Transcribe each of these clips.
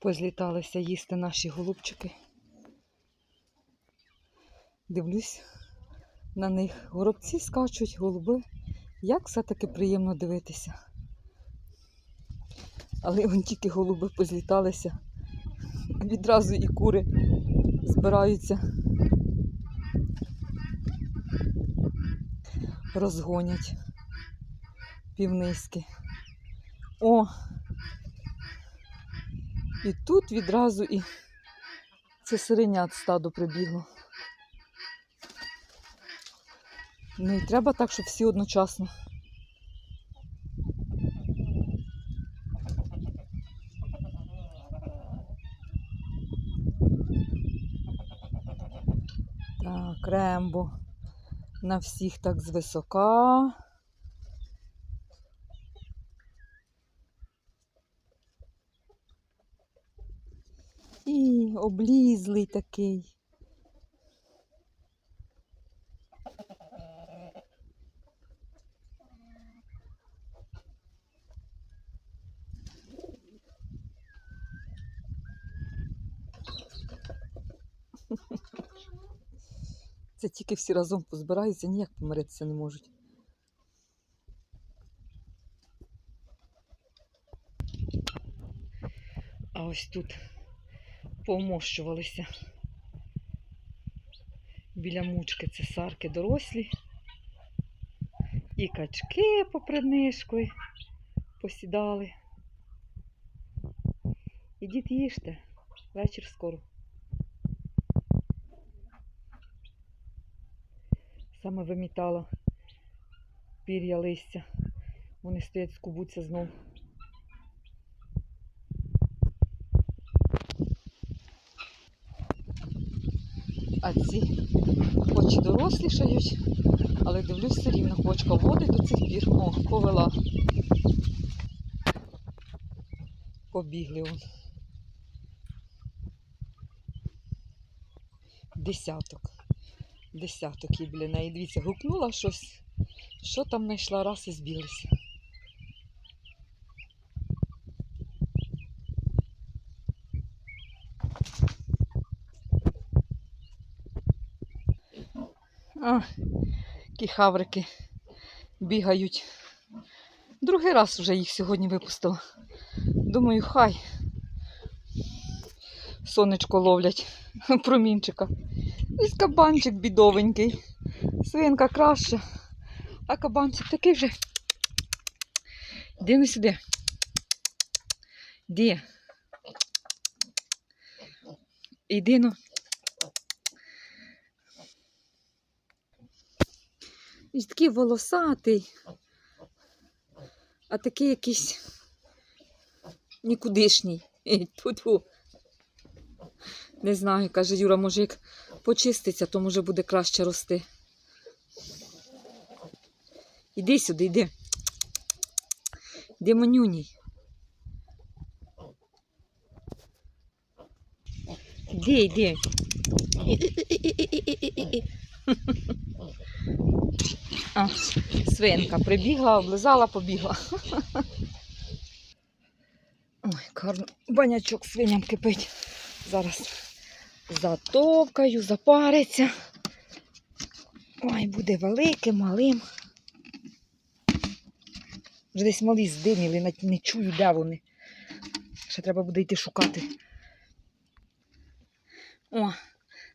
Позліталися їсти наші голубчики. Дивлюсь на них. Горобці скачуть, голуби. Як все-таки приємно дивитися. Але вон тільки голуби позліталися. Відразу і кури збираються. Розгонять півниськи. О! І тут відразу і це сиренят стадо прибігло. Ну і треба так, щоб всі одночасно. Так, рембо. На всіх так звисока. І облізлий такий. Це тільки всі разом позбираються, ніяк помиритися не можуть. А ось тут помощувалися. Біля мучки це сарки дорослі. І качки попри нишкою посідали. Ідіть їжте, вечір скоро. Саме вимітала пір'я листя. Вони стоять, скубуться знов. А ці хоч і дорослішають, але дивлюсь все рівно, квочка водить до цих пір. О, повела. Побігли он. Десяток. Десяток їй біля неї. Дивіться, гукнула щось. Що там знайшла, раз і збіглися. А, які хаврики бігають. Другий раз вже їх сьогодні випустила. Думаю, хай сонечко ловлять промінчика. Ось кабанчик бідовенький. Свинка краща. А кабанчик такий вже. Іди ну сюди. Іди. Іди ну. Ж такий волосатий, а такий якийсь нікудишній. Тьфу-тьфу. Не знаю, каже Юра, може як почиститься, то може буде краще рости. Іди сюди, йди. Іди манюній. Іди, йди. А, свинка прибігла, облизала, побігла. Ой, гарно. Банячок свиням кипить. Зараз затовкаю, запариться. Ой, буде великим, малим. Вже десь малі здиміли, навіть не чую, де вони. Ще треба буде йти шукати. О,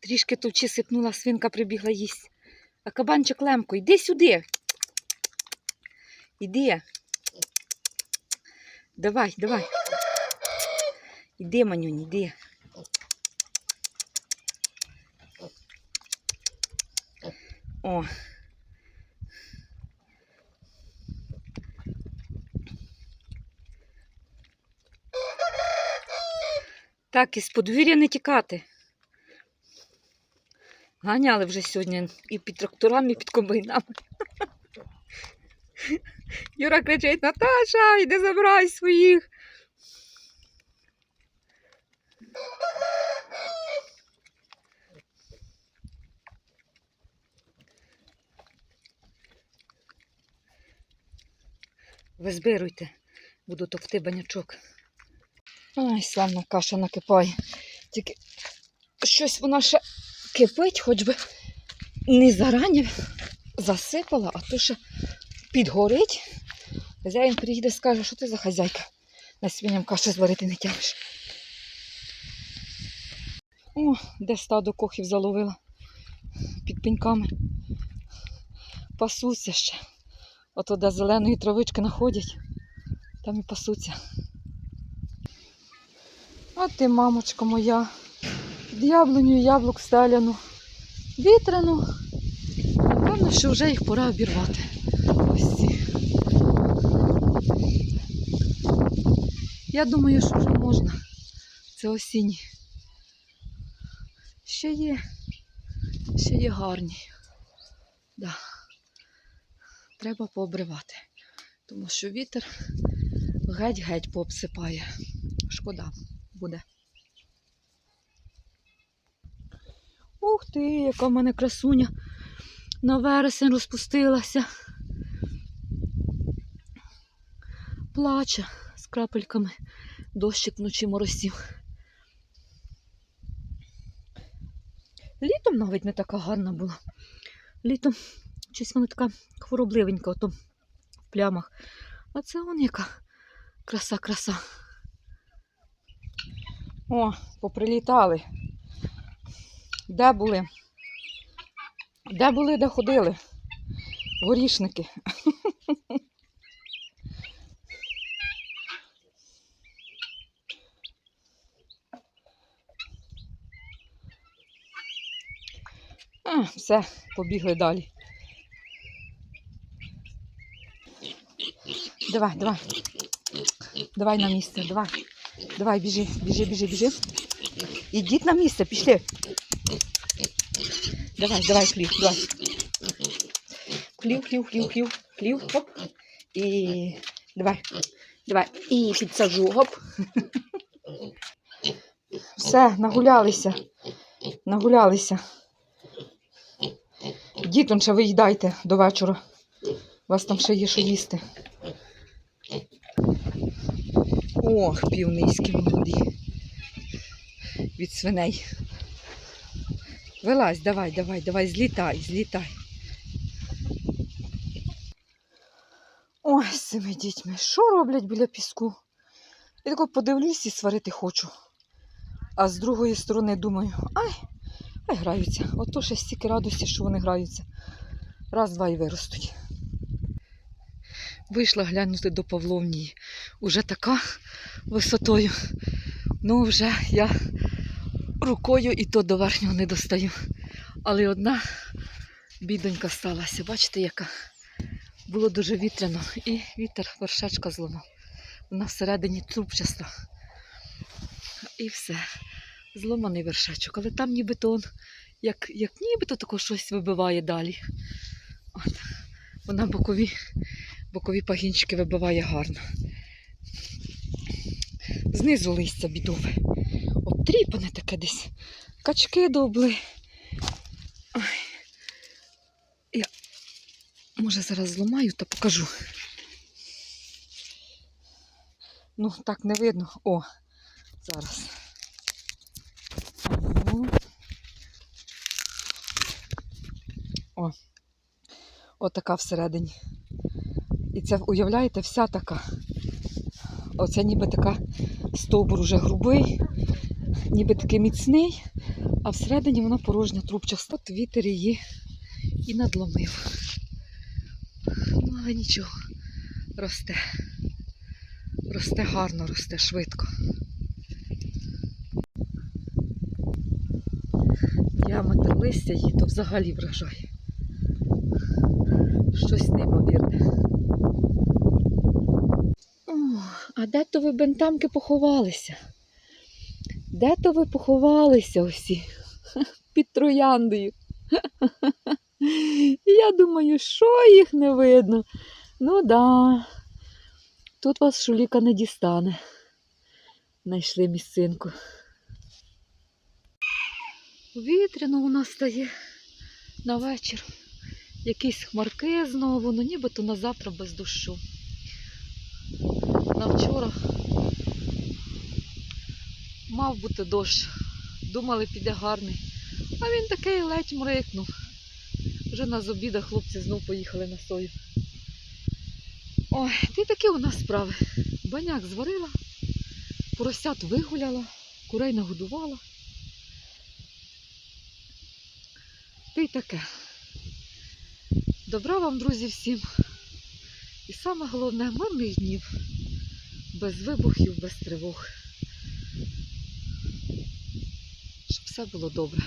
трішки товчі сипнула, свинка прибігла їсть. А кабанчик Лемко, йди сюди. Іди. Давай, давай. Іди, манюнь, іди. О. Так, із подвір'я не тікати. Ганяли вже сьогодні і під тракторами, і під комбайнами. Юра кричить: Наташа, йди забирай своїх. Ви збируйте, буду товкти банячок. Ай, славна каша накипає. Тільки щось вона ще кипить, хоч би не зарані засипала, а то ще підгорить. Хазяїн приїде, скаже, що ти за хазяйка. На свиням каші зварити не тягнеш. О, де стадо кохів заловила під пеньками. Пасуться ще. Ото де зеленої травички знаходять, там і пасуться. А ти, мамочка моя, яблуню яблук стеляну, вітряну. Напевно, що вже їх пора обірвати. Ось ці. Я думаю, що вже можна. Це осінні. Ще є. Ще є гарні. Да. Треба пообривати. Тому що вітер геть-геть пообсипає. Шкода буде. Ух ти, яка в мене красуня на вересень розпустилася. Плаче з крапельками. Дощик вночі моросів. Літом навіть не така гарна була. Літом щось вона така хворобливенька, ото в плямах. А це вон яка краса-краса. О, поприлітали. Де були? Де були, де ходили? Горішники. Все, побігли далі. Давай, давай. Давай на місце, давай. Давай, біжи, біжи, біжи, біжи. Ідіть на місце, пішли. Давай, давай, клів, давай. Клів, клів, клів, клів, клів, хоп. І давай, давай. І підсажу, хоп. Все, нагулялися. Нагулялися. Дітон ще виїдайте до вечора. У вас там ще є що їсти. Ох, півнизькі молоді. Від свиней. Вилазь, давай, давай, давай, злітай, злітай. Ой, з цими дітьми, що роблять біля піску? Я тако подивлюсь і сварити хочу. А з другої сторони думаю, ай, ай граються. Ото ще стільки радості, що вони граються. Раз, два і виростуть. Вийшла глянути до Павловнії. Уже така висотою. Ну, вже я рукою і то до верхнього не достаю. Але одна бідонька сталася. Бачите, яка було дуже вітряно. І вітер вершечка зламав. Вона всередині трубчаста. І все. Зломаний вершечок. Але там нібито он, як, як нібито тако щось вибиває далі. От. Вона бокові, бокові пагінчики вибиває гарно. Знизу листя бідове. Обтріпане таке десь. Качки добли. Ой. Я може зараз зламаю та покажу. Ну, так не видно. О, зараз. Ну. О. Отака всередині. І це, уявляєте, вся така. Оце ніби така стовбур уже грубий, ніби такий міцний, а всередині вона порожня трубчаста. От вітер її і надломив. Ну, але нічого, росте. Росте гарно, росте швидко. Діаметр листя її то взагалі вражає. Щось неймовірне. О, а де то ви бентамки поховалися? Де то ви поховалися усі? Під трояндою. Я думаю, що їх не видно. Ну да. Тут вас шуліка не дістане. Знайшли місцинку. Вітряно у нас стає на вечір. Якісь хмарки знову, ну нібито на завтра без дощу. На вчора Мав бути дощ. Думали, піде гарний. А він такий ледь мрикнув. Вже на з обіда хлопці знов поїхали на сою. Ой, ти такі у нас справи. Баняк зварила, поросят вигуляла, курей нагодувала. Ти таке. Добра вам, друзі, всім. І саме головне мирних днів. Без вибухів, без тривог. Щоб все було добре.